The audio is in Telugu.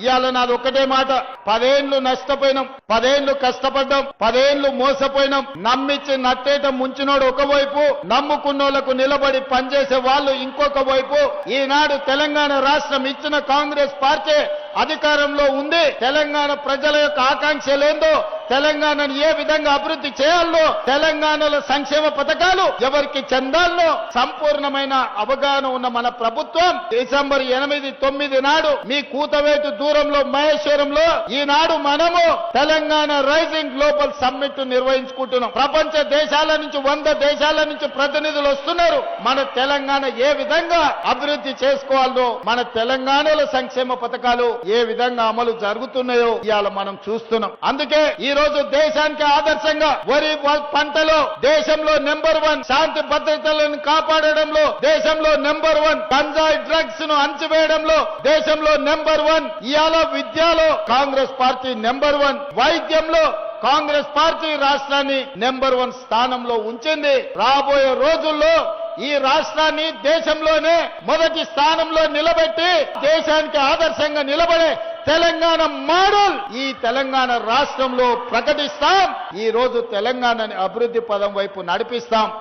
ఇవాళ నాది ఒక్కటే మాట. పదేండ్లు నష్టపోయినాం పదేండ్లు కష్టపడ్డాం పదేండ్లు మోసపోయినాం. నమ్మించి నట్టేట ముంచినోడు ఒకవైపు నమ్ముకున్నోళ్ళకు నిలబడి పనిచేసే వాళ్ళు ఇంకొక వైపు ఈనాడు తెలంగాణ రాష్ట్రం ఇచ్చిన కాంగ్రెస్ పార్టీ అధికారంలో ఉంది. తెలంగాణ ప్రజల యొక్క ఆకాంక్షలేందో తెలంగాణను ఏ విధంగా అభివృద్ధి చేయాలో తెలంగాణలో సంక్షేమ పథకాలు ఎవరికి చెందాలో సంపూర్ణమైన అవగాహన ఉన్న మన ప్రభుత్వం డిసెంబర్ ఎనిమిది తొమ్మిది నాడు మీ కూతవేటు దూరంలో మహేశ్వరంలో ఈనాడు మనము తెలంగాణ రైజింగ్ గ్లోబల్ సమ్మిట్ నిర్వహించుకుంటున్నాం. ప్రపంచ దేశాల నుంచి వంద దేశాల నుంచి ప్రతినిధులు వస్తున్నారు. మన తెలంగాణ ఏ విధంగా అభివృద్ధి చేసుకోవాలో మన తెలంగాణలో సంక్షేమ పథకాలు ఏ విధంగా అమలు జరుగుతున్నాయో ఇవాళ మనం చూస్తున్నాం. అందుకే ఈ రోజు దేశానికి ఆదర్శంగా వరి పంటలో దేశంలో నెంబర్ వన్ శాంతి భద్రతలను కాపాడడంలో దేశంలో నెంబర్ వన్ గంజాయి డ్రగ్స్ను అణచివేయడంలో దేశంలో నెంబర్ వన్ ఇవాళ విద్యలో కాంగ్రెస్ పార్టీ నెంబర్ వన్ వైద్యంలో కాంగ్రెస్ పార్టీ రాష్ట్రాన్ని నెంబర్ వన్ స్థానంలో ఉంచింది. రాబోయే రోజుల్లో ఈ రాష్ట్రాన్ని దేశంలోనే మొదటి స్థానంలో నిలబెట్టి దేశానికి ఆదర్శంగా నిలబడే తెలంగాణ మోడల్. ఈ తెలంగాణ రాష్ట్రంలో ప్రకటిస్తాం. ఈ రోజు తెలంగాణని అభివృద్ధి పదం వైపు నడిపిస్తాం.